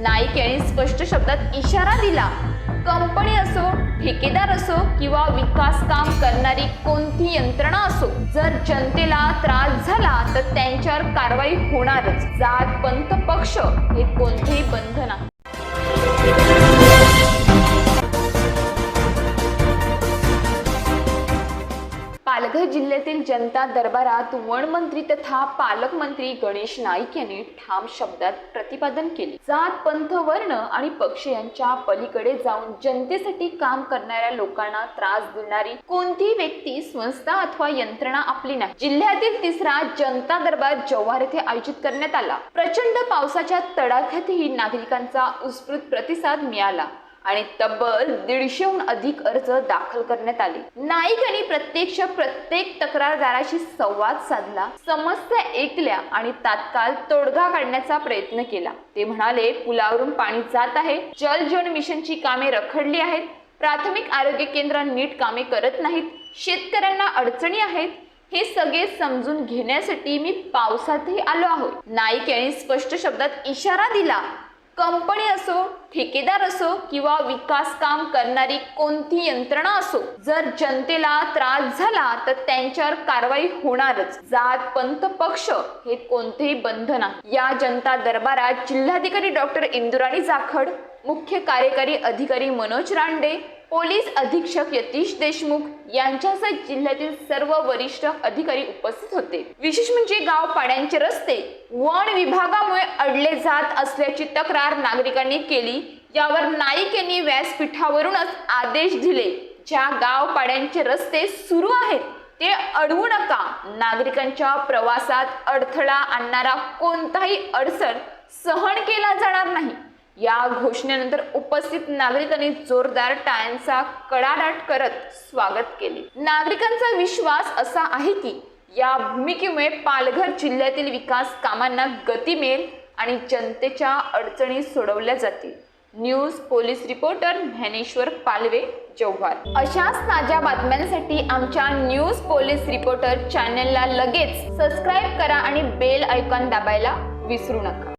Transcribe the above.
नाईक यांनी स्पष्ट शब्दात इशारा दिला. कंपनी असो ठेकेदार असो किंवा विकास काम करणारी कोणती यंत्रणा असो जर जनतेला त्रास झाला तर त्यांच्यावर कारवाई होणारच. जात पंथ पक्ष हे कोणतेही बंधन आहे जिल्ह्यातील जनता दरबारात वनमंत्री तथा पालकमंत्री गणेश नाईक यांनी ठाम शब्दात प्रतिपादन केले. जात पंथ वर्ण आणि पक्ष यांच्या पलीकडे जाऊन जनतेसाठी काम करणाऱ्या लोकांना त्रास देणारी कोणतीही व्यक्ती संस्था अथवा यंत्रणा आपली नाही. जिल्ह्यातील तिसरा जनता दरबार जव्हार येथे आयोजित करण्यात आला. प्रचंड पावसाच्या तडाख्यातही नागरिकांचा उत्स्फूर्त प्रतिसाद मिळाला. आणि तब्बल दीडशेहून अधिक अर्ज दाखल करण्यात आले. नाईक यांनी प्रत्यक्ष प्रत्येक तक्रारदाराशी संवाद साधला. समस्या ऐकल्या आणि तात्काळ तोडगा काढण्याचा प्रयत्न केला. ते म्हणाले पुलावरून पाणी जात आहे. जल जीवन मिशनची कामे रखडली आहेत. प्राथमिक आरोग्य केंद्र नीट कामे करत नाहीत. शेतकऱ्यांना अडचणी आहेत. हे सगळे समजून घेण्यासाठी मी पावसातही आलो आहोत. नाईक यांनी स्पष्ट शब्दात इशारा दिला. कंपनी असो ठेकेदार असो किंवा विकास काम करणारी कोणती यंत्रणा असो जर जनतेला त्रास झाला तर त्यांच्यावर कारवाई होणारच. जात पंथ पक्ष हे कोणतेही बंधन आहे या जनता दरबारात जिल्हाधिकारी डॉक्टर इंदुराणी जाखड मुख्य कार्यकारी अधिकारी मनोज रांडे पोलीस अधीक्षक यतीश देशमुख यांच्यासह जिल्ह्यातील सर्व वरिष्ठ अधिकारी उपस्थित होते. विशेष म्हणजे गाव पाड्यांचे रस्ते वन विभागामुळे अडले जात असल्याची तक्रार नागरिकांनी केली. यावर नाईक यांनी व्यासपीठावरूनच आदेश दिले. ज्या गाव पाड्यांचे रस्ते सुरू आहेत ते अडवू नका. नागरिकांच्या प्रवासात अडथळा आणणारा कोणताही अडचण सहन केला जाणार नाही. या घोषणेनंतर उपस्थित नागरिकांनी जोरदार टाळ्यांचा कडाडाट करत स्वागत केले. नागरिकांचा विश्वास असा आहे की या भूमिकेमुळे पालघर जिल्ह्यातील विकास कामांना गती मिळेल आणि जनतेच्या अडचणी सोडवल्या जातील. News police reporter Dnyaneshwar Palve Jawhar. अशाच ताज्या बातम्यांसाठी आमच्या न्यूज पोलीस रिपोर्टर चॅनलला लगेच सबस्क्राईब करा आणि बेल आयकॉन दाबायला विसरू नका.